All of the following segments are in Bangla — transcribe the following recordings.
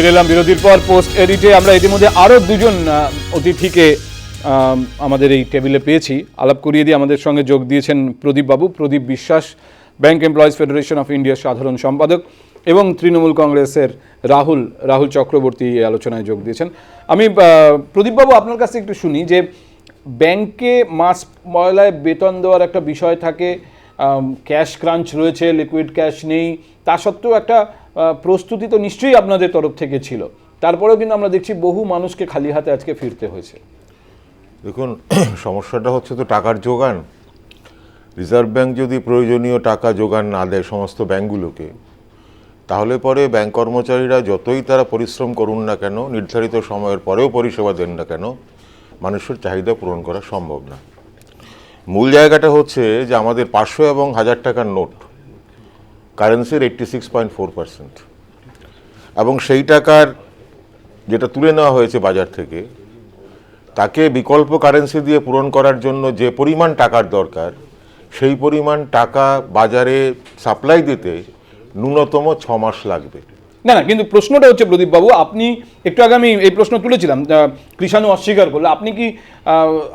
ফিরে এলাম বিরতির পর পোস্ট এডিটে। আমরা ইতিমধ্যে আরও দুজন অতিথিকে আমাদের এই টেবিলে পেয়েছি। আলাপ করিয়ে দিয়ে আমাদের সঙ্গে যোগ দিয়েছেন প্রদীপ বাবু। প্রদীপ বিশ্বাস, ব্যাংক এমপ্লয়িজ ফেডারেশন অফ ইন্ডিয়ার সাধারণ সম্পাদক এবং তৃণমূল কংগ্রেসের রাহুল রাহুল চক্রবর্তী এই আলোচনায় যোগ দিয়েছেন। আমি প্রদীপবাবু আপনার কাছে একটু শুনি যে, ব্যাংকে মাস ময়লায় বেতন দেওয়ার একটা বিষয় থাকে ক্যাশ ক্রাঞ্চ রয়েছে, লিকুইড ক্যাশ নেই। তা সত্ত্বেও একটা প্রস্তুতি তো নিশ্চয়ই আপনাদের তরফ থেকে ছিল। তারপরেও কিন্তু আমরা দেখছি বহু মানুষকে খালি হাতে আজকে ফিরতে হয়েছে। দেখুন, সমস্যাটা হচ্ছে তো টাকার যোগান। রিজার্ভ ব্যাংক যদি প্রয়োজনীয় টাকা যোগান না দেয় সমস্ত ব্যাংকগুলোকে, তাহলে পরে ব্যাংক কর্মচারীরা যতই তারা পরিশ্রম করুন না কেন, নির্ধারিত সময়ের পরেও পরিষেবা দেন না কেন, মানুষের চাহিদা পূরণ করা সম্ভব না। মূল জায়গাটা হচ্ছে যে আমাদের পাঁচশো এবং হাজার টাকার note কারেন্সির eighty six point four percent এবং সেই টাকার যেটা তুলে নেওয়া হয়েছে বাজার থেকে, তাকে বিকল্প কারেন্সি দিয়ে পূরণ করার জন্য যে পরিমাণ টাকার দরকার, সেই পরিমাণ টাকা বাজারে সাপ্লাই দিতে ন্যূনতম ছ মাস লাগবে। না না, কিন্তু প্রশ্নটা হচ্ছে প্রদীপ বাবু, আপনি একটু আগে আমি এই প্রশ্ন তুলেছিলাম কৃষাণু অস্বীকার করল। আপনি কি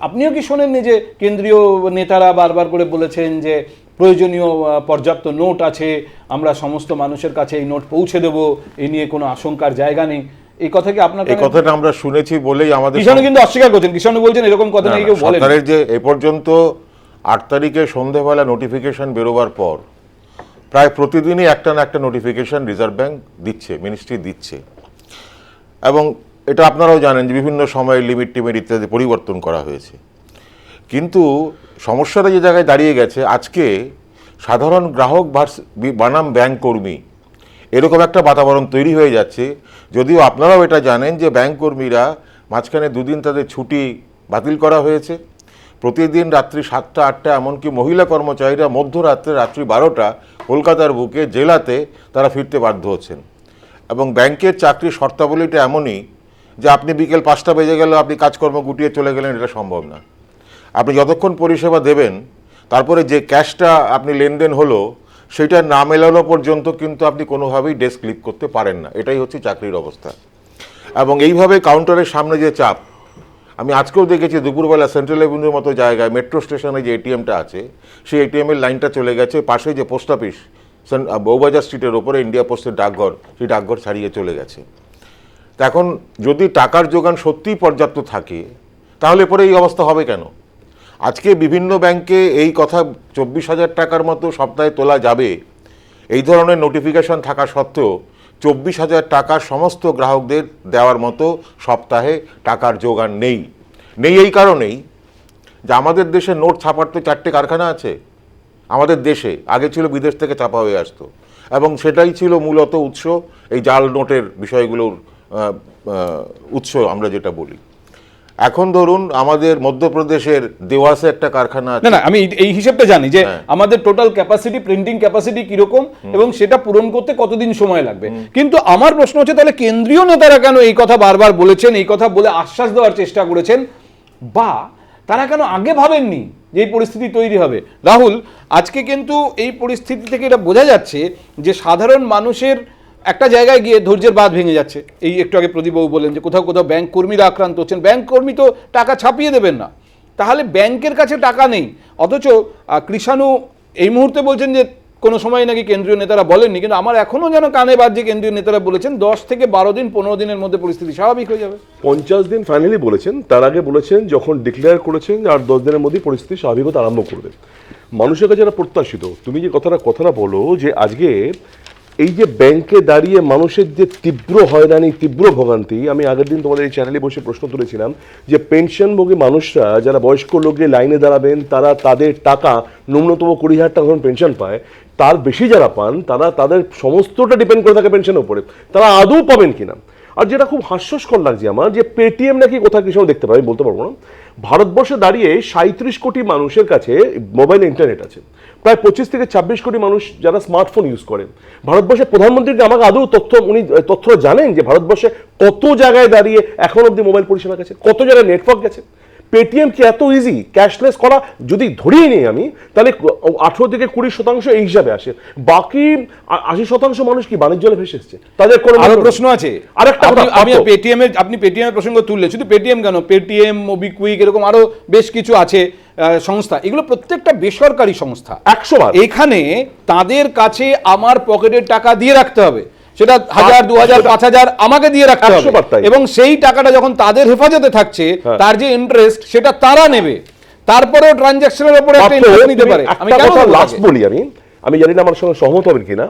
আপনিও কি শোনেননি যে কেন্দ্রীয় নেতারা বারবার করে বলেছেন যে প্রয়োজনীয় পর্যাপ্ত নোট আছে আমরা সমস্ত মানুষের কাছে এই নোট পৌঁছে দেব এই নিয়ে কোনো আশঙ্কার জায়গা নেই। এই কথা কি আপনার এই কথাটা আমরা শুনেছি বলেই আমাদের কিষাণু কিন্তু অস্বীকার করছেন। কিষাণু বলছেন এরকম কথা নাকি কেউ বলেন। সরকারের যে এ পর্যন্ত আট তারিখে সন্ধেবেলা নোটিফিকেশন বেরোবার পর প্রায় প্রতিদিনই একটা না একটা নোটিফিকেশন রিজার্ভ ব্যাংক দিচ্ছে মিনিস্ট্রি দিচ্ছে। এবং এটা আপনারাও জানেন যে বিভিন্ন সময়ে লিমিট টিমিট ইত্যাদি পরিবর্তন করা হয়েছে। কিন্তু সমস্যাটা যে জায়গায় দাঁড়িয়ে গেছে, আজকে সাধারণ গ্রাহক বানাম ব্যাংক কর্মী, এরকম একটা বাতাবরণ তৈরি হয়ে যাচ্ছে। যদিও আপনারাও এটা জানেন যে ব্যাংক কর্মীরা মাঝখানে দুদিন তাদের ছুটি বাতিল করা হয়েছে। প্রতিদিন রাত্রি সাতটা, আটটা, এমনকি মহিলা কর্মচারীরা মধ্যরাত্রে রাত্রি বারোটা কলকাতার বুকে জেলাতে তারা ফিরতে বাধ্য হচ্ছেন। এবং ব্যাংকের চাকরির শর্তাবলীটা এমনই যে আপনি বিকেল পাঁচটা বেজে গেলে, আপনি কাজকর্ম গুটিয়ে চলে গেলেন, এটা সম্ভব না। আপনি যতক্ষণ পরিষেবা দেবেন, তারপরে যে ক্যাশটা আপনি লেনদেন হলো সেটা না মেলানো পর্যন্ত কিন্তু আপনি কোনোভাবেই ডেস্ক ক্লিক করতে পারেন না। এটাই হচ্ছে চাকরির অবস্থা। এবং এইভাবে কাউন্টারের সামনে যে চাপ, আমি আজকেও দেখেছি দুপুরবেলা সেন্ট্রাল এভিনিউর মতো জায়গায় মেট্রো স্টেশনে যে এটিএমটা আছে, সেই এটিএমের লাইনটা চলে গেছে, পাশে যে পোস্ট অফিস বউবাজার স্ট্রিটের ওপরে ইন্ডিয়া পোস্টের ডাকঘর, সেই ডাকঘর ছাড়িয়ে চলে গেছে। তা এখন যদি টাকার যোগান সত্যিই পর্যাপ্ত থাকে, তাহলে পরে এই অবস্থা হবে কেন? আজকে বিভিন্ন ব্যাংকে এই কথা চব্বিশ হাজার টাকার মতো সপ্তাহে তোলা যাবে। এই ধরনের নোটিফিকেশন থাকা সত্ত্বেও চব্বিশ হাজার টাকা সমস্ত গ্রাহকদের দেওয়ার মতো সপ্তাহে টাকার যোগান নেই। নেই এই কারণেই যে আমাদের দেশে নোট ছাপার তো চারটে কারখানা আছে। আমাদের দেশে, আগে ছিল বিদেশ থেকে ছাপা হয়ে আসতো। এবং সেটাই ছিল মূলত উৎস, এই জাল নোটের বিষয়গুলোর উৎস আমরা যেটা বলি। এখন ধরুন আমাদের মধ্যপ্রদেশের দেওয়াসে একটা কারখানা আছে না না আমি এই- এই হিসেবটা জানি যে হ্যাঁ। আমাদের টোটাল ক্যাপাসিটি প্রিন্টিং ক্যাপাসিটি কীরকম এবং সেটা পূরণ করতে কতদিন সময় লাগবে? কিন্তু আমার প্রশ্ন হচ্ছে তাহলে কেন্দ্রীয় নেতারা কেন এই কথা বারবার বলেছেন এই কথা বলে আশ্বাস দেওয়ার চেষ্টা করেছেন? বা তারা কেন আগে ভাবেননি যে এই পরিস্থিতি তৈরি হবে? রাহুল আজকে কিন্তু এই পরিস্থিতি থেকে এটা বোঝা যাচ্ছে যে সাধারণ মানুষের একটা জায়গায় গিয়ে ধৈর্যের বাঁধ ভেঙে যাচ্ছে। এই একটু আগে প্রদীপবাবু বললেন যে কোথাও কোথাও ব্যাংক কর্মীরা আক্রান্ত হচ্ছেন। ব্যাংক কর্মী তো টাকা ছাপিয়ে দেবেন না। তাহলে ব্যাংকের কাছে টাকা নেই। অথচ কৃষাণু এই মুহূর্তে বলছেন যে কোনো সময় নাকি কেন্দ্রীয় নেতারা বলেননি। কিন্তু আমার এখনও যেন কানে বাজছে কেন্দ্রীয় নেতারা বলেছেন, দশ থেকে বারো দিন, পনেরো দিনের মধ্যে পরিস্থিতি স্বাভাবিক হয়ে যাবে। পঞ্চাশ দিন ফাইনালি বলেছেন। তার আগে বলেছেন, যখন ডিক্লেয়ার করেছেন, আর দশ দিনের মধ্যেই পরিস্থিতি স্বাভাবিকতা আরম্ভ করবে মানুষের কাছে যারা প্রত্যাশিত, তুমি যে কথাটা কথাটা বলো যে আজকে এই যে ব্যাংকে দাঁড়িয়ে মানুষের যে তীব্র হয়রানি, তীব্র ভোগান্তি, আমি আগের দিন তোমাদের এই চ্যানেলে বসে প্রশ্ন তুলেছিলাম যে পেনশনভোগী মানুষরা, যারা বয়স্ক লোকে লাইনে দাঁড়াবেন, তারা তাদের টাকা ন্যূনতম কুড়ি হাজার টাকা পেনশন পায়, তার বেশি যারা পান, তারা তাদের সমস্তটা ডিপেন্ড করে থাকে পেনশনের উপরে। তারা আদৌ পাবেন কিনা? আর যেটা খুব হাস্যস্কর লাগছে আমার, যে পেটিএম নাকি কোথাও কিছু দেখতে পাবে বলতে পারব না। ভারতবর্ষে দাঁড়িয়ে সাঁত্রিশ কোটি মানুষের কাছে মোবাইল ইন্টারনেট আছে। প্রায় পঁচিশ থেকে ছাব্বিশ কোটি মানুষ যারা স্মার্টফোন ইউজ করেন ভারতবর্ষের প্রধানমন্ত্রীকে আমাকে আদৌ তথ্য, উনি তথ্য জানেন যে ভারতবর্ষে কত জায়গায় দাঁড়িয়ে এখন অব্দি মোবাইল পরিষেবা গেছে? কত জায়গায় নেটওয়ার্ক গেছে? পেটিএম কি এত ইজি ক্যাশলেস করা যদি ধরিয়ে নিই আমি তাহলে আঠেরো থেকে কুড়ি শতাংশ এই হিসাবে আসে। বাকি আশি শতাংশ মানুষ কি বাণিজ্য ভেসে এসছে? তাদের কোনো আরও প্রশ্ন আছে। আরেকটা আপনি- কথা, আমি পেটিএম এর আপনি পেটিএম এর প্রসঙ্গ তুললে শুধু পেটিএম কেন? পেটিএম মোবিকুইক এরকম আরও বেশ কিছু আছে সংস্থা। এগুলো প্রত্যেকটা বেসরকারি সংস্থা। একশো এখানে তাদের কাছে আমার পকেটের টাকা দিয়ে রাখতে হবে। সেটা হাজার দু হাজার পাঁচ হাজার আমাকে দিয়ে রাখতে হবে। এবং সেই টাকাটা যখন তাদের হেফাজতে থাকছে হ্যাঁ। তার যে ইন্টারেস্ট সেটা তারা নেবে। তারপরেও ট্রানজাকশনের উপরে একটা ইন্টারেস্ট নিতে পারে। আমি কথা লাস্ট বলি আমি আমি জানি না আমার সঙ্গে সহমত হবেন কিনা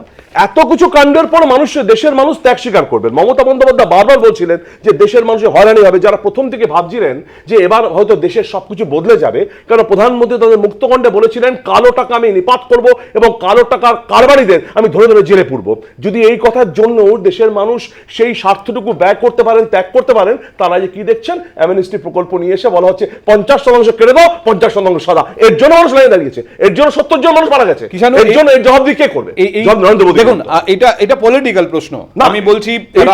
এত কিছু কাণ্ডের পর মানুষ দেশের মানুষ ত্যাগ স্বীকার করবেন। মমতা বন্দ্যোপাধ্যায় বারবার বলছিলেন যে দেশের মানুষের হয়রানি হবে। যারা প্রথম থেকে ভাবছিলেন যে এবার হয়তো দেশের সবকিছু বদলে যাবে কারণ প্রধানমন্ত্রী তাদের মুক্তকণ্ঠে বলেছিলেন কালো টাকা আমি নিপাত করব এবং কালো টাকার কারবারিদের আমি ধরে ধরে জেলে পুরব। যদি এই কথার জন্য দেশের মানুষ সেই স্বার্থটুকু ব্যয় করতে পারেন ত্যাগ করতে পারেন তারা যে কি দেখছেন? অ্যামনিস্টি প্রকল্প নিয়ে এসে বলা হচ্ছে পঞ্চাশ শতাংশ কেড়ে দাও পঞ্চাশ শতাংশ সাদা। এর জন্য মানুষ লাইনে দাঁড়িয়েছে এর জন্য সত্তর জন মানুষ মারা গেছে এর জন্য জবাব দিয়ে কে করবে? এই- এই- নরেন্দ্র মোদী দেখুন এটা এটা পলিটিক্যাল প্রশ্ন। আমি বলছি এই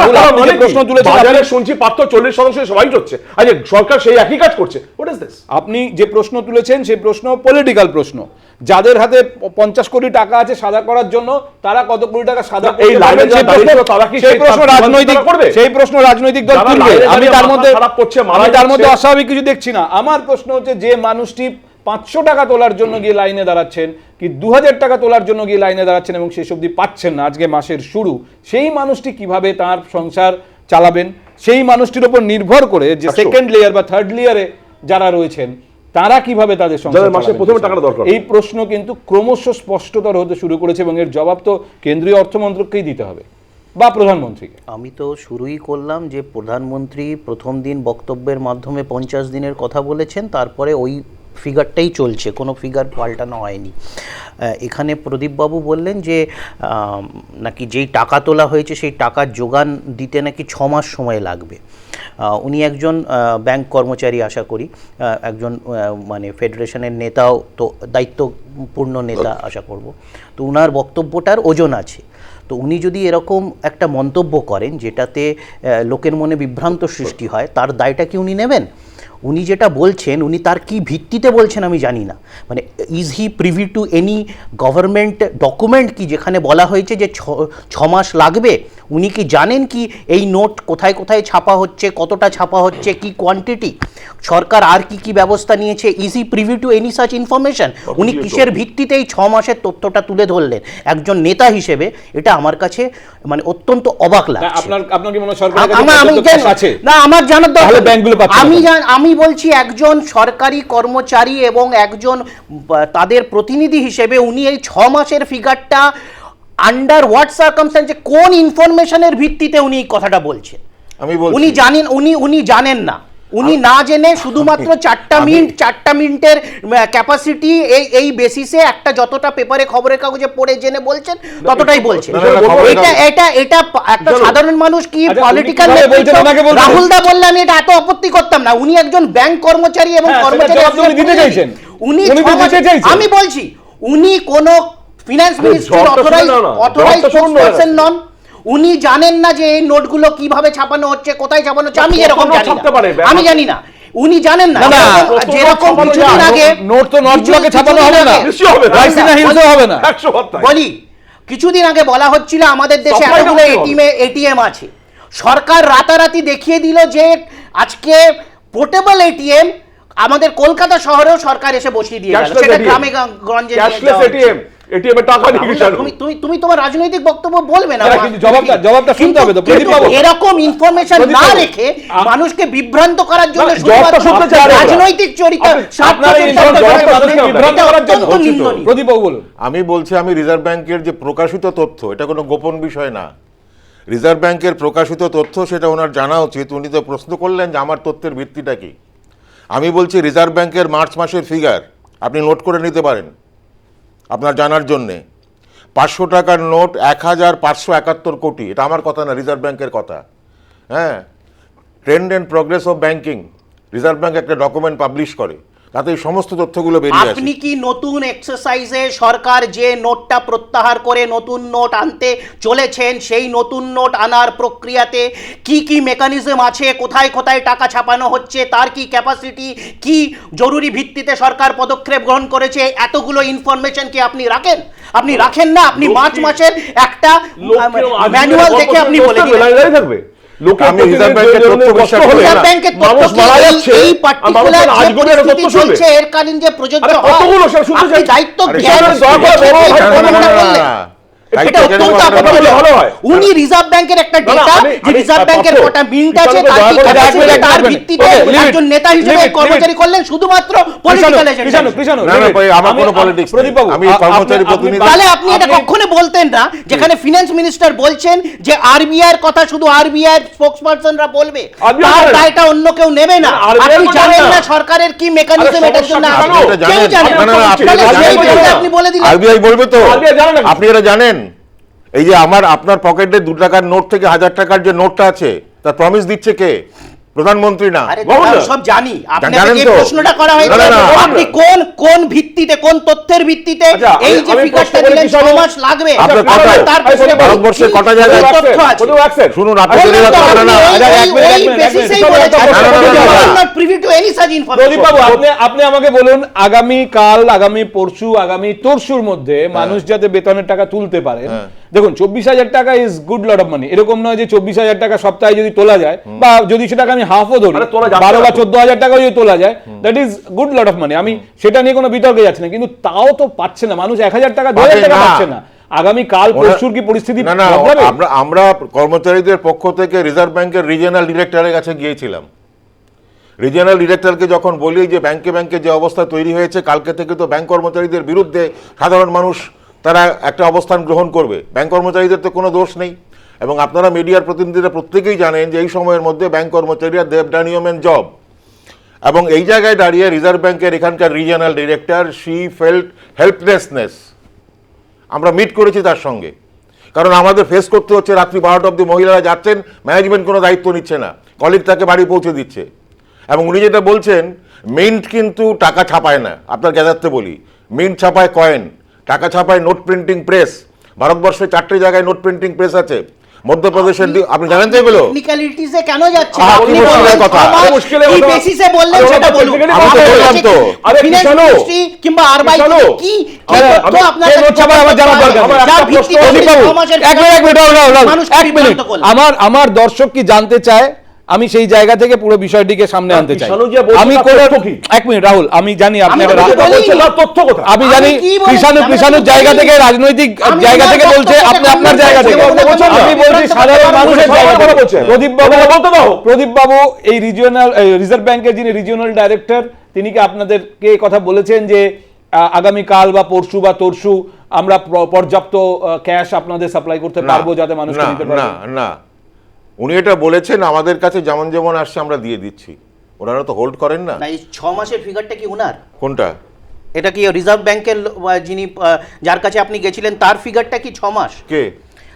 মানে প্রশ্ন তুলেছেন বাজারে শুনছি পাত্র চল্লিশ শতাংশ সবাই হচ্ছে আরে সরকার সেই একই কাজ করছে। হোয়াট ইজ দিস আপনি যে প্রশ্ন তুলেছেন সেই প্রশ্ন পলিটিক্যাল প্রশ্ন। যাদের হাতে পঞ্চাশ কোটি টাকা আছে সাদা করার জন্য তারা কত কোটি টাকা সাদা এই? সেই প্রশ্ন- তারা কি সেই সেই প্রশ্ন রাজনৈতিক করবে? সেই প্রশ্ন রাজনৈতিক দল তুলবে। আমি তার মধ্যে তার মধ্যে। অস্বাভাবিক কিছু দেখছি না। আমার প্রশ্ন হচ্ছে যে মানুষটি পাঁচশো টাকা তোলার জন্য গিয়ে লাইনে দাঁড়াচ্ছেন কি দু হাজার টাকা তোলার জন্য গিয়ে লাইনে দাঁড়াচ্ছেন এবং শেষ অবধি পাচ্ছেন না। আজকে মাসের শুরু। সেই মানুষটি কীভাবে তার সংসার চালাবেন? সেই মানুষটির উপর নির্ভর করে যে সেকেন্ড লেয়ার বা থার্ড লেয়ারে যারা রয়েছেন তারা কীভাবে তাদের মাসে প্রথমে টাকাটা দরকার। এই প্রশ্ন কিন্তু ক্রমশ স্পষ্টতর হতে শুরু করেছে এবং এর জবাব তো কেন্দ্রীয় অর্থমন্ত্রককেই দিতে হবে বা প্রধানমন্ত্রীকে। আমি তো শুরুই করলাম যে প্রধানমন্ত্রী প্রথম দিন বক্তব্যের মাধ্যমে পঞ্চাশ দিনের কথা বলেছেন তারপরে ওই ফিগারটাই চলছে, কোনো ফিগার পাল্টানো হয়নি। এখানে প্রদীপবাবু বললেন যে নাকি যেই টাকা তোলা হয়েছে সেই টাকার যোগান দিতে নাকি ছ মাস সময় লাগবে। উনি একজন ব্যাংক কর্মচারী আশা করি একজন মানে ফেডারেশনের নেতাও তো দায়িত্বপূর্ণ নেতা আশা করব। তো উনার বক্তব্যটার ওজন আছে। তো উনি যদি এরকম একটা মন্তব্য করেন যেটাতে লোকের মনে বিভ্রান্ত সৃষ্টি হয়, তার দায়টা কি উনি নেবেন? উনি যেটা বলছেন উনি তার কি ভিত্তিতে বলছেন আমি জানি না। মানে is he privy to any government document কি যেখানে বলা হয়েছে যে ছ- মাস লাগবে? উনি কি জানেন কি এই নোট কোথায় কোথায় ছাপা হচ্ছে কতটা ছাপা হচ্ছে কি কোয়ান্টিটি সরকার আর কি কি ব্যবস্থা নিয়েছে? Is he privy to any such information উনি কিসের ভিত্তিতে এই ছ মাসের তথ্যটা তুলে ধরলেন? একজন নেতা হিসেবে এটা আমার কাছে মানে অত্যন্ত অবাক না, লাগছে। আপনার আপনার কি মনে হয় সরকারের আমি না আমার জানার দরকার আমি? জান- আমি বলছি একজন সরকারি কর্মচারী এবং একজন তাদের প্রতিনিধি হিসেবে উনি এই ছ মাসের ফিগারটা আন্ডার হোয়াট সার্কামস্ট্যান্সে কোন ইনফরমেশনের ভিত্তিতে উনি এই কথাটা বলছেন? আমি উনি জানেন উনি উনি জানেন না। উনি না জেনে শুধুমাত্র চারটা মিনিট চারটা মিনিটের ক্যাপাসিটি এই এই বেসিসে একটা যতটা পেপারে খবরের কাগজে পড়ে জেনে বলছেন ততটাই বলছেন। এটা এটা এটা একটা সাধারণ মানুষ কি আচ্ছা, পলিটিক্যাল বলবেন? রাহুল দা বললে আমি এটা এত আপত্তি করতাম না। উনি একজন ব্যাংক কর্মচারী এবং হ্যাঁ, কর্মচারী উনি চাইছেন। উনি। আমি বলছি উনি কোন ফিনান্স আরে মিনিস্ট্রির অথরাইজ অথরাইজ নন। উনি জানেন না যে এই নোটগুলো কীভাবে ছাপানো হচ্ছে কোথায় ছাপানো হচ্ছে আমি যেরকম জানি ছাপতে না। পারে? আমি জানি না উনি জানেন না যেরকম- কিছুদিন আগে নোট তো নোটগুলোকে ছাপানো হবে না। হবে না। বলি কিছুদিন আগে বলা হচ্ছিল আমাদের দেশে এতগুলো। এটিএম এটিএম আছে সরকার রাতারাতি দেখিয়ে দিল যে আজকে পোর্টেবল এটিএম আমাদের কলকাতা শহরেও সরকার এসে বসিয়ে দিয়ে গেল সেটা গ্রামে গঞ্জে ক্যাশলেস এটিএম এটিএম টাকা নিয়ে গেছে তুমি তুমি তুমি তোমার রাজনৈতিক বক্তব্য বলবে না কিন্তু জবাবটা- জবাবটা শুনতে হবে তো, প্রদীপ বাবু। এরকম ইনফরমেশন না রেখে মানুষকে বিভ্রান্ত করার জন্য জবাবটা শুনতে চাই রাজনৈতিক চরিত্র আপনার এই জবাবটা বিভ্রান্ত করার জন্য। প্রদীপ বাবু বলুন। আমি বলছি আমি রিজার্ভ ব্যাংকের যে প্রকাশিত তথ্য এটা কোনো গোপন বিষয় না। রিজার্ভ ব্যাংকের প্রকাশিত তথ্য সেটা ওনার জানা উচিত। উনি তো প্রশ্ন করলেন যে আমার তথ্যের ভিত্তিটা কি। আমি বলছি রিজার্ভ ব্যাংকের মার্চ মাসের ফিগার আপনি নোট করে নিতে পারেন। আপনার জানার জন্যে। পাঁচশো টাকার নোট এক হাজার পাঁচশো একাত্তর কোটি, এটা আমার কথা না, রিজার্ভ ব্যাংকের কথা। হ্যাঁ trend and progress of banking reserve bank একটা ডকুমেন্ট পাবলিশ করে। তাতে এই সমস্ত তথ্যগুলো বেরিয়ে আসে। আপনি কি নতুন এক্সারসাইজে সরকার যে নোটটা প্রত্যাহার করে নতুন নোট আনতে চলেছেন সেই নতুন নোট আনার প্রক্রিয়াতে কি কি মেকানিজম আছে কোথায় কোথায় টাকা ছাপানো হচ্ছে তার কি ক্যাপাসিটি কি জরুরি ভিত্তিতে সরকার পদক্ষেপ গ্রহণ করেছে এতগুলো ইনফরমেশন কি আপনি রাখেন? আপনি রাখেন না আপনি মার্চ মাসের একটা ম্যানুয়াল দেখে আপনি বলে দিলেন। থাকবে। এর কালীন যে প্রযোজ্য কতগুলো। দায়িত্ব সেটা দয়া করে রেখে বড় ভাই, কথা বড় বলতে ভাই, বললেন। দায়িত্ব এটা জ্ঞান অত্যন্ত বড় আপত্তি ভালো। উনি রিজার্ভ ব্যাংকের একটা না, না, ডেটা যে রিজার্ভ ব্যাংকের কটা মিন্ট আছে তার কি করে capacity, এক মিনিট, এক তার ভিত্তিতে একজন নেতা হিসেবে কর্মচারী করলেন শুধুমাত্র পলিটিক্যাল কৃষাণু, কৃষাণু, না, না, ভাই, আমার কোনো আ- প্রদীপ বাবু, আমি কর্মচারী প্রতিনিধি। তাহলে আপনি এটা কখনো বলতেন না যেখানে ফিনান্স মিনিস্টার বলছেন যে আরবিআই এর কথা শুধু আরবিআই স্পোকসপারসনরা বলবে তার দায়টা অন্য কেউ নেবে না আপনি জানেন না। সরকারের কি মেকানিজম এটার জন্য আপনি কেউ জানেন। না, বলে দিলেন আরবিআই বলবে তো। আপনি এটা জানেন এই যে আমার আপনার পকেটে দু টাকার নোট থেকে হাজার টাকার যে নোটটা আছে তার প্রমিস দিচ্ছে কে? প্রধানমন্ত্রী না। সব জানি। আপনাকে যে প্রশ্নটা করা হয়েছে আপনি কোন কোন ভিত্তিতে কোন তথ্যের ভিত্তিতে আচ্ছা, এই যে ফিগারটা দিলেন মাস লাগবে। তার পেছনে ভারতবর্ষের কটা তথ্য আছে? শুনুন আপনি জেনে রাখতে না এক মিনিট, আপনি আপনি আমাকে বলুন আগামী কাল আগামী পরশু আগামী তরশুর মধ্যে মানুষ যাতে বেতনের টাকা তুলতে পারে হ্যাঁ। দেখুন চব্বিশ হাজার টাকা is good lot of money এরকম নয় যে চব্বিশ হাজার টাকা সপ্তাহে যদি তোলা যায় বা যদি সেটাকে আমি হাফও ধরি বারো বা চোদ্দ হাজার টাকা যদি তোলা যায় that is good lot of money আমি সেটা নিয়ে কোনো বিতর্কে যাচ্ছি না কিন্তু তাও তো পাচ্ছে না। মানুষ এক হাজার টাকা দু হাজার টাকা পাচ্ছে না। আগামী কাল পরশুর কি পরিস্থিতি? আমরা আমরা কর্মচারীদের পক্ষ থেকে রিজার্ভ ব্যাংকের রিজিয়নাল ডিরেক্টরের কাছে গিয়েছিলাম। রিজিয়নাল ডিরেক্টরকে যখন বলি যে ব্যাংকে ব্যাংকে যে অবস্থা তৈরি হয়েছে কালকে থেকে তো ব্যাংক কর্মচারীদের বিরুদ্ধে সাধারণ মানুষ তারা একটা অবস্থান গ্রহণ করবে। ব্যাংক কর্মচারীদের তো কোনো দোষ নেই। এবং আপনারা মিডিয়ার প্রতিনিধিরা প্রত্যেকেই জানেন যে এই সময়ের মধ্যে ব্যাংক কর্মচারীরা দেব ডানিয়মেন জব। এবং এই জায়গায় দাঁড়িয়ে রিজার্ভ ব্যাংকের এখানকার regional director she felt helplessness. আমরা মিট করেছি তার সঙ্গে। কারণ আমাদের ফেস করতে হচ্ছে রাত্রি বারোটা অব্দি মহিলারা যাচ্ছেন ম্যানেজমেন্ট কোনো দায়িত্ব নিচ্ছে না। কলিগ তাকে বাড়ি পৌঁছে দিচ্ছে। এবং উনি যেটা বলছেন মিন্ট কিন্তু টাকা ছাপায় না। আপনার গ্যাদারতে বলি মিন্ট ছাপায় কয়েন টাকা ছাপায় নোট প্রিন্টিং প্রেস ভারতবর্ষে চারটে জায়গায় নোট প্রিন্টিং প্রেস আছে মধ্যপ্রদেশের আপনি জানেন তো এগুলো Technicalities কেন যাচ্ছেন? আপনি মুশকিলের কথা? মুশকিলের কথা। basis বললেন সেটা বলুন। আমি তো বললাম তো। আরে finance কিংবা কি কি তথ্য আপনার দরকার এক মিনিট, এক মিনিট। আমার আমার দর্শক কি জানতে চায় আমি সেই জায়গা থেকে পুরো বিষয়টিকে সামনে আনতে চাই। আমি কোন? এক মিনিট রাহুল আমি জানি আপনি আমি জানি কৃষাণু কৃষাণুর জায়গা থেকে রাজনৈতিক জায়গা থেকে বলছে আপনি আপনার জায়গা থেকে। বলতে বলছেন না। আমি বলছি সাধারণ মানুষের জায়গা থেকে। প্রদীপ বাবু বলতে দাও। প্রদীপ বাবু এই রিজিওনাল রিজার্ভ ব্যাংকের যিনি রিজিওনাল ডাইরেক্টর তিনি কি আপনাদেরকে কথা বলেছেন যে আহ, আগামীকাল বা পরশু বা তরশু আমরা পর্যাপ্ত ক্যাশ আপনাদের সাপ্লাই করতে পারব যাতে মানুষ না না। উনি এটা বলেছেন আমাদের কাছে যেমন যেমন আসছে আমরা দিয়ে দিচ্ছি। ওনারা তো হোল্ড করেন না। এই ছ মাসের ফিগারটা কি ওনার কোনটা? এটা কি রিজার্ভ ব্যাংকের যিনি যার কাছে আপনি গেছিলেন তার ফিগারটা কি ছ মাস? কে?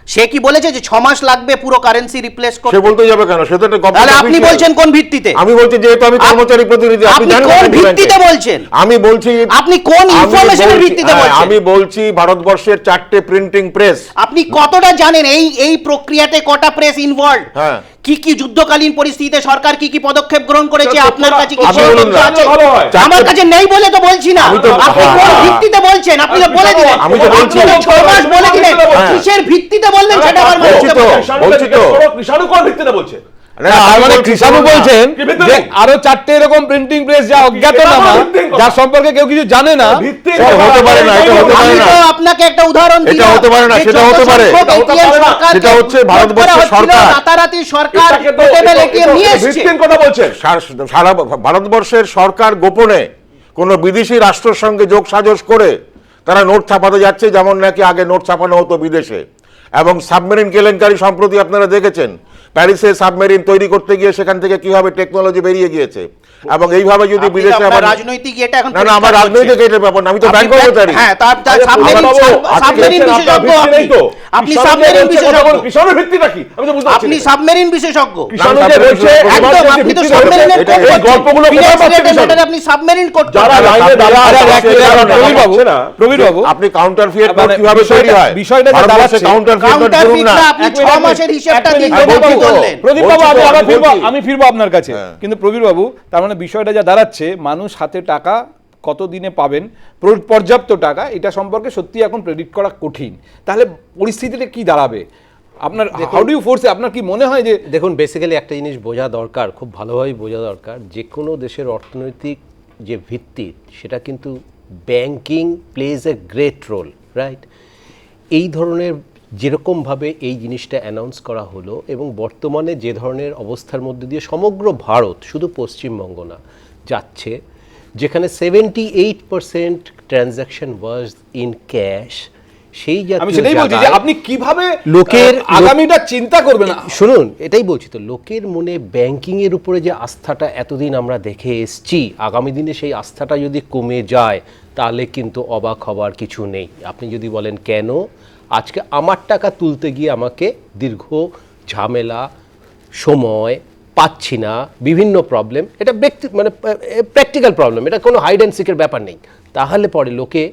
সে কি বলেছে যে ছ মাস লাগবে পুরো কারেন্সি রিপ্লেস সে করতে বলতে যাবে কেন সে তো একটা তাহলে আপনি বলছেন কোন ভিত্তিতে আমি বলছি যেহেতু আমি কর্মচারী প্রতিনিধি আপনি জানেন কোন ভিত্তিতে বলছেন? আমি বলছি আপনি কোন বলছি- ভিত্তিতে হ্যাঁ, বলছেন? আমি বলছি ভারতবর্ষের চারটে প্রিন্টিং প্রেস আপনি কতটা জানেন এই এই প্রক্রিয়াতে কটা প্রেস ইনভলভ হ্যাঁ। কি কি যুদ্ধকালীন পরিস্থিতিতে সরকার কি কি পদক্ষেপ গ্রহণ করেছে আপনার কাছে কি। আছে? আমার কাছে নেই বলে তো বলছি না আপনি কোন হ্যাঁ। ভিত্তিতে বলছেন আপনি তো বলে দিলেন আমি তো বলছি। আপনি তো ছ মাস বলে। কিসের ভিত্তিতে বললেন সেটা আমার ভিত্তিতে বলছে মানে। বলছেন যে আরও চারটে এরকম প্রিন্টিং প্রেস যা অজ্ঞাতনামা যার সম্পর্কে কেউ কিছু জানে না হতে পারে না, এটা হতে পারে না। আপনাকে একটা উদাহরণ এটা হতে পারে না, সেটা হতে পারে। সেটা হচ্ছে ভারতবর্ষের সরকার। রাতারাতি সরকার পোর্টেবল এটিএম নিয়ে এসছে কথা বলছেন সারা ভারতবর্ষের সরকার গোপনে কোনো বিদেশি রাষ্ট্রের সঙ্গে যোগ সাজস করে তারা নোট ছাপাতে যাচ্ছে, যেমন নাকি আগে নোট ছাপানো হতো বিদেশে। এবং সাবমেরিন কেলেঙ্কারি সম্প্রতি আপনারা দেখেছেন। প্যারিসে সাবমেরিন তৈরি করতে গিয়ে সেখান থেকে কীভাবে টেকনোলজি বেরিয়ে গিয়েছে? এবং এইভাবে যদি বিদেশে আবার রাজনৈতিক এটা এখন না না আমার রাজনৈতিক। এটার ব্যাপার না আমি তো আপনি ব্যাংক কর্মচারী। হ্যাঁ তার সাবমেরিন সাবমেরিন বিশেষজ্ঞ আপনি তো। আপনি সাবমেরিন বিশেষজ্ঞ কিষাণুর ভিত্তিটা কি? আমি তো বুঝতে পারছি আপনি সাবমেরিন বিশেষজ্ঞ কিষাণু যে বলছে, একদম আপনি তো সাবমেরিনের কোড এই গল্পগুলো কোথায় পাচ্ছেন আপনি সাবমেরিন কোড যারা লাইনে দাঁড়া আরে, আছে, এক মিনিট, প্রবীর বাবু, প্রবীর বাবু আপনি কাউন্টার ফিয়ার মানে কীভাবে তৈরি হয়। বিষয়টা যে দাঁড়াচ্ছে- কাউন্টার ফিয়ার করুন না। আপনি এক ছ মাসের হিসেবটা দিন বললেন। প্রদীপ বাবু আমি আবার ফিরবো আমি ফিরবো আপনার কাছে। হ্যাঁ। কিন্তু প্রবীর বাবু তার মানে বিষয়টা যা দাঁড়াচ্ছে মানুষ হাতে টাকা কত দিনে পাবেন পর্যাপ্ত টাকা এটা সম্পর্কে সত্যি এখন প্রেডিক্ট করা কঠিন। তাহলে পরিস্থিতিটা কি দাঁড়াবে? আপনার হাউ ডু ফোর্স আপনার কি মনে হয় যে দেখুন বেসিক্যালি একটা জিনিস বোঝা দরকার খুব ভালোভাবে বোঝা দরকার যে কোনো দেশের অর্থনৈতিক যে ভিত্তি সেটা কিন্তু banking plays a great role right এই ধরনের যেরকমভাবে এই জিনিসটা অ্যানাউন্স করা হলো এবং বর্তমানে যে ধরনের অবস্থার মধ্যে দিয়ে সমগ্র ভারত শুধু পশ্চিমবঙ্গ না যাচ্ছে যেখানে seventy eight percent transaction was in cash সেই আমি সেটাই বলছি যে আপনি কীভাবে লোকের- আগামীটা চিন্তা করবেন শুনুন এটাই বলছি তো লোকের মনে ব্যাংকিং এর উপরে যে আস্থাটা এতদিন আমরা দেখে এসছি আগামী দিনে সেই আস্থাটা যদি কমে যায় তাহলে কিন্তু অবাক হবার কিছু নেই। আপনি যদি বলেন কেন আজকে আমার টাকা তুলতে গিয়ে আমাকে দীর্ঘ ঝামেলা, সময়, পাচ্ছি না, বিভিন্ন প্রবলেম এটা ব্যক্তি মানে প্র্যাকটিক্যাল প্রবলেম এটা কোনো হাইড অ্যান্ড সিকের ব্যাপার নেই। তাহলে পরে লোকে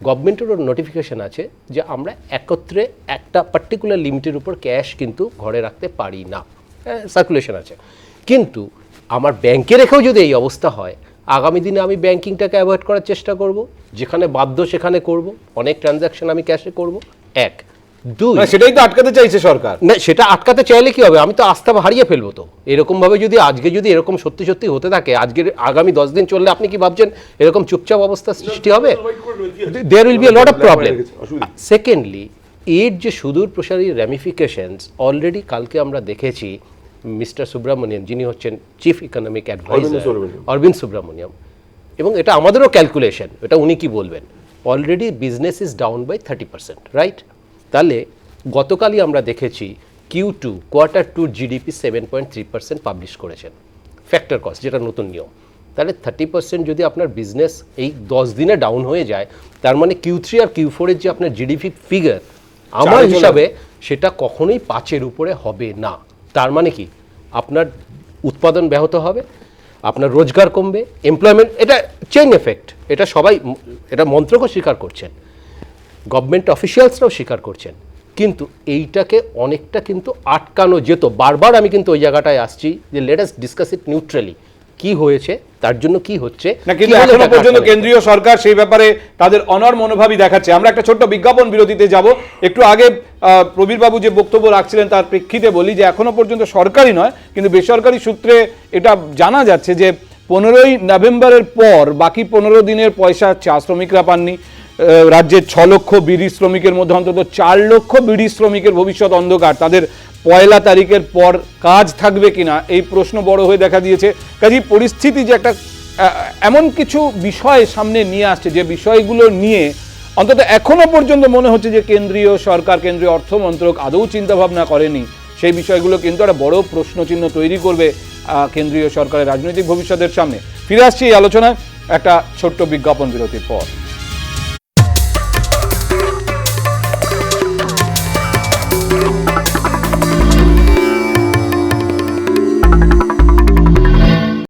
গভর্নমেন্টেরও নোটিফিকেশান আছে যে আমরা একত্রে একটা পার্টিকুলার লিমিটের উপর ক্যাশ কিন্তু ঘরে রাখতে পারি না। সার্কুলেশন আছে। কিন্তু আমার ব্যাংকে রেখেও যদি এই অবস্থা হয়, আগামী দিনে আমি ব্যাংকিংটাকে অ্যাভয়েড করার চেষ্টা করব, যেখানে বাধ্য সেখানে করব, অনেক ট্রানজ্যাকশন আমি ক্যাশে করব। এক। দুই। সেটাই তো আটকাতে চাইছে সরকার। না সেটা আটকাতে চাইলে কি হবে? আমি তো আস্থা হারিয়ে ফেলব তো। এরকম ভাবে যদি আজকে যদি এরকম সত্যি সত্যি হতে থাকে আজকের আগামী দশ দিন চললে আপনি কি ভাবছেন এরকম চুপচাপ অবস্থা সৃষ্টি হবে? There will be lot of problem secondly এর যে সুদূর প্রসারী র্যামিফিকেশনস অলরেডি কালকে আমরা দেখেছি মিস্টার সুব্রমণিয়াম যিনি হচ্ছেন chief economic adviser Arvind Subramaniam এবং এটা আমাদেরও ক্যালকুলেশন এটা উনি কি বলবেন? Already business is down by thirty percent right তাহলে গতকালই আমরা দেখেছি Q two quarter two GDP seven point three percent publish করেছেন। ফ্যাক্টর কস্ট যেটা নতুন নিয়ম। তাহলে থার্টি পার্সেন্ট যদি আপনার বিজনেস এই দশ দিনে ডাউন হয়ে যায় তার মানে কিউ থ্রি আর কিউ ফোরের যে আপনার জিডিপি ফিগার আমার হিসাবে সেটা কখনোই পাঁচের উপরে হবে না। তার মানে কি? আপনার উৎপাদন ব্যাহত হবে আপনার রোজগার কমবে এমপ্লয়মেন্ট এটা চেইন এফেক্ট এটা সবাই, এটা মন্ত্রকও স্বীকার করছেন গভর্নমেন্ট অফিসিয়ালসরাও স্বীকার করছেন, কিন্তু এইটাকে অনেকটা কিন্তু আটকানো যেত। বারবার আমি কিন্তু ওই জায়গাটায় আসছি যে লেটাস্ট ডিসকাস ইট নিউট্রালি কি হয়েছে তার জন্য কি হচ্ছে না কিন্তু এখনও পর্যন্ত কেন্দ্রীয় সরকার সেই ব্যাপারে তাদের অনর মনোভাবই দেখাচ্ছে। আমরা একটা ছোট্ট বিজ্ঞাপন বিরতিতে যাব। একটু আগে আহ, প্রবীর বাবু যে বক্তব্য রাখছিলেন তার প্রেক্ষিতে বলি যে এখনও পর্যন্ত সরকারি নয় কিন্তু বেসরকারি সূত্রে এটা জানা যাচ্ছে যে পনেরোই নভেম্বরের পর বাকি পনেরো দিনের পয়সা চা শ্রমিকরা পাননি। রাজ্যের ছ লক্ষ বিড়ি শ্রমিকের মধ্যে অন্তত চার লক্ষ বিড়ি শ্রমিকের ভবিষ্যৎ অন্ধকার। তাদের পয়লা তারিখের পর কাজ থাকবে কিনা, এই প্রশ্ন বড় হয়ে দেখা দিয়েছে। কাজেই পরিস্থিতি যে একটা এমন কিছু বিষয় সামনে নিয়ে আসছে, যে বিষয়গুলো নিয়ে অন্তত এখনও পর্যন্ত মনে হচ্ছে যে কেন্দ্রীয় সরকার, কেন্দ্রীয় অর্থমন্ত্রক আদৌ চিন্তাভাবনা করেনি। সেই বিষয়গুলো কিন্তু একটা বড় প্রশ্নচিহ্ন তৈরি করবে কেন্দ্রীয় সরকারের রাজনৈতিক ভবিষ্যতের সামনে। ফিরে আসছি এই আলোচনায়, একটা ছোট্ট বিজ্ঞাপন বিরতির পর।